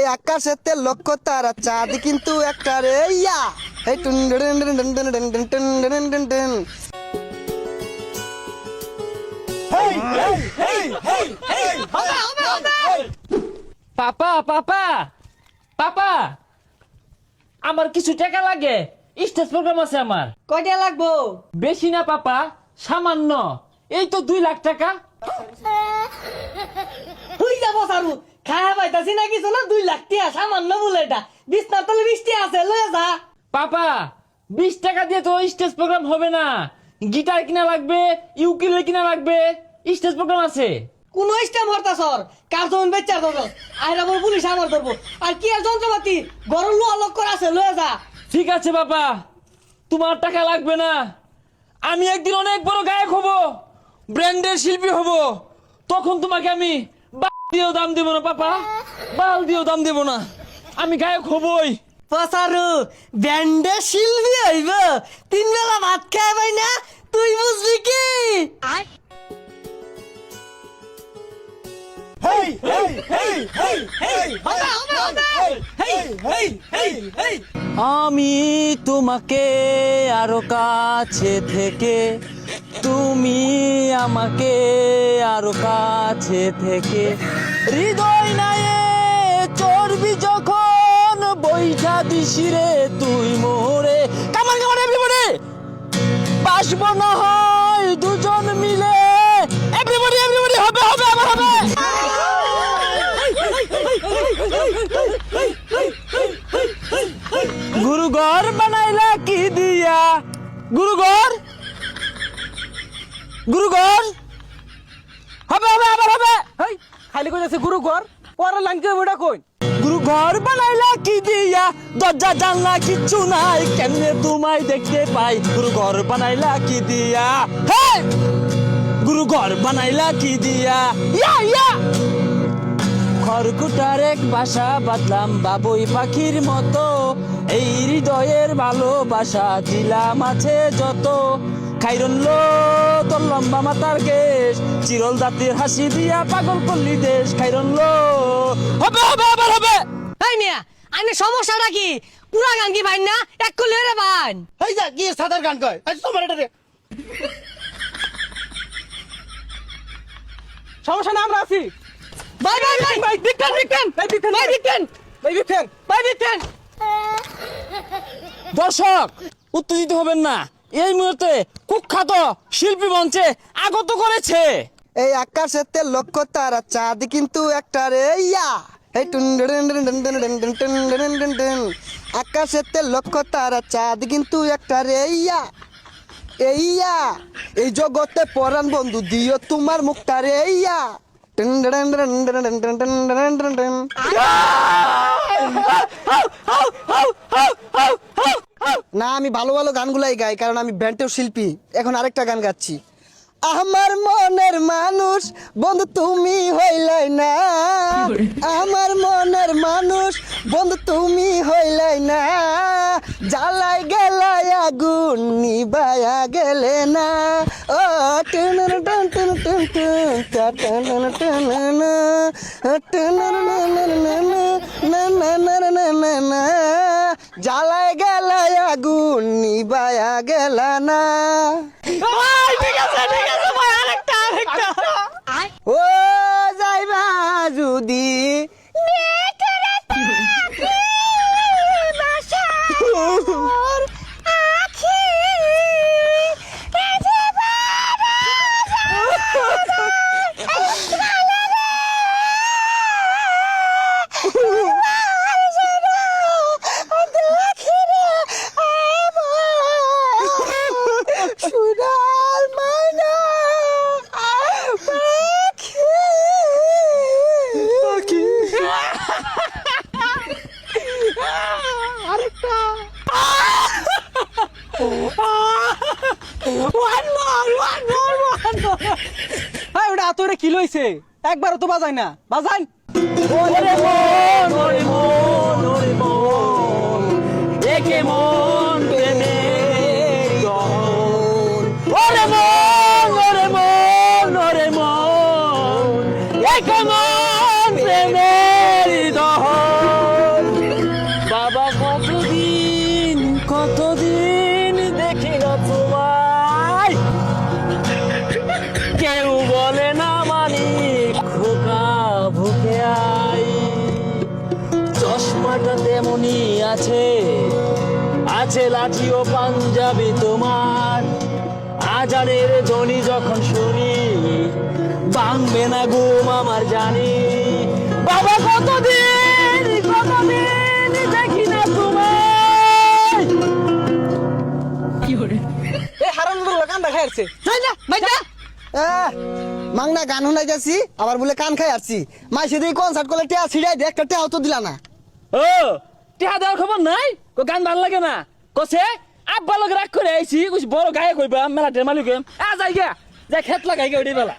এই আকাশেতে লক্ষ্য তারা চাঁদ কিন্তু একটা রে ইয়া এই টুন ডুন ডুন ডুন ডুন ডুন ডুন টুন ডুন ডুন ডুন। পাপা পাপা পাপা আমার কিছু টাকা লাগে স্টেজ প্রোগ্রাম আছে আমার কয়টা লাগবো বেশি না পাপা সামান্য এই তো দুই লাখ টাকা তুই যাব সারু খায়া পাইতাছি না কিছু না দুই লাখ টিয়া সামান্য বলে এটা। বিছনার তলে বৃষ্টি আছে লয়ে যা। পাপা বিশ টাকা দিয়ে তো স্টেজ প্রোগ্রাম হবে না। গিটার কিনা লাগবে ইউকিলে কিনা লাগবে স্টেজ প্রোগ্রাম আছে। কোন স্টেম হরতা সর কার জমিন বেচার দরকার আইরা বল পুলিশ আমার ধরবো। আর কি আর যন্ত্রপাতি? গরম লোয়া লক করা আছে লয়ে যা। ঠিক আছে বাবা তোমার টাকা লাগবে না। আমি একদিন অনেক বড় গায়ক হব ব্র্যান্ডের শিল্পী হব। তখন তোমাকে আমি দিয়েও দাম দেবো না পাপা। বাল দিয়েও দাম দেবো না। আমি গায়ক হবই। পসারু ব্যান্ডে শিল্পী হইব। তিন বেলা ভাত খায় পাই না তুই বুঝবি কি? আমি তোমাকে আরও কাছে থেকে তুমি আমাকে আরও কাছে থেকে। হৃদয় নায়ে চর্বি যখন বৈঠা দিশিরে তুই মোরে। কামান কামান এভরিবডি বাসবো না হয় দুজন মিলে। এভরিবডি এভরিবডি হবে হবে আবার হবে। গুরু ঘর বানাইলা কি দিয়া? গুরু ঘর হবে হবে, আবার হবে! হেই, খালি কই আছে গুরু পরে লাঙ্কি কই? বানাইলা কি দিয়া? দরজা, জানলা নাই, কেমনে তোমায় দেখতে পাই? বানাইলা কি দিয়া? হে গুরু ঘর বানাইলা কি দিয়া? ইয়া ইয়া! খড়কুটার এক বাসা বাঁধলাম বাবুই পাখির মতো। এই হৃদয়ের ভালোবাসা দিলাম আছে যত। খাইরন লো তোর লম্বা মাতার কেশ চিরল দাঁতের হাসি দিয়া পাগল করলি দেশ। খাইরন লো হবে হবে আবার হবে। এই মিয়া আইনে সমস্যাটা কি? পুরা গান কি ভাই না? এক করলে রে ভাই এই যা কি সাদার গান কয়। আজ তোমার এটা রে সমস্যা না আমরা আছি। ভাই ভাই ভাই। ভাই বিটেন বিটেন এই বিটেন ভাই বিটেন এই বিটেন ভাই বিটেন দর্শক উত্তেজিত হবেন না। এই মুহূর্তে কুখ্যাত শিল্পী মঞ্চে আগত করেছে এই আকাশেতে লক্ষ্য তারা চাঁদ কিন্তু একটা রে ইয়া এই টুন ডুন। আকাশেতে লক্ষ্য তারা চাঁদ কিন্তু একটা রে ইয়া এই ইয়া এই জগতে পরাণ বন্ধু দিও তোমার মুখটা রে ইয়া টুন। না আমি ভালো ভালো গানগুলাই গাই কারণ আমি ব্যান্ডের শিল্পী এখন আরেকটা গান গাচ্ছি আমার মনের মানুষ বন্ধু তুমি হইলাই না আমার মনের মানুষ বন্ধু তুমি হইলাই না জ্বালাই গেলাই আগুন নিবায়া গেলে না ও টুন টুন টুন টুন টুন টা টুন টুন না টুন না না না না না না না জ্বালায় গেলায় আগুন নিবায়া গেলা না ঠিক আছে ঠিক আছে ভাই আরেকটা আরেকটা ও যাইবা যদি সুদার মানা পাখি হ্যাঁ ওটা আতরে কি লইছে? একবারও তো বাজাই না। বাজাই ওরে মন ওরে মন ওরে মন। একে মন। তেমনই আছে। আছে লাঠি ও পাঞ্জাবি তোমার। আজানের ধ্বনি যখন শুনি ভাঙবে না ঘুম আমার জানি। বাবা কতদিন কতদিন দেখি না তোমায়। এ হারামগুলো কান দেখা যাচ্ছে যাই না ভাই যা মাংনা গান শোনাই যাচ্ছি আবার বলে কান খাই আসছি। মাই সেদিন কনসার্ট করলে টেয়া ছিড়াই দে একটা টেয়াও তো দিলা না। ও টিহা দেওয়ার খবর নাই? কো গান ভালো লাগে না। কছে? আব্বা লগে রাগ করে আইছি বড় গায়ে কইবা মেলা টের কইম আ, যাই গিয়া। যাই খেত লাগাই গিয়া ওইটাই বেলা।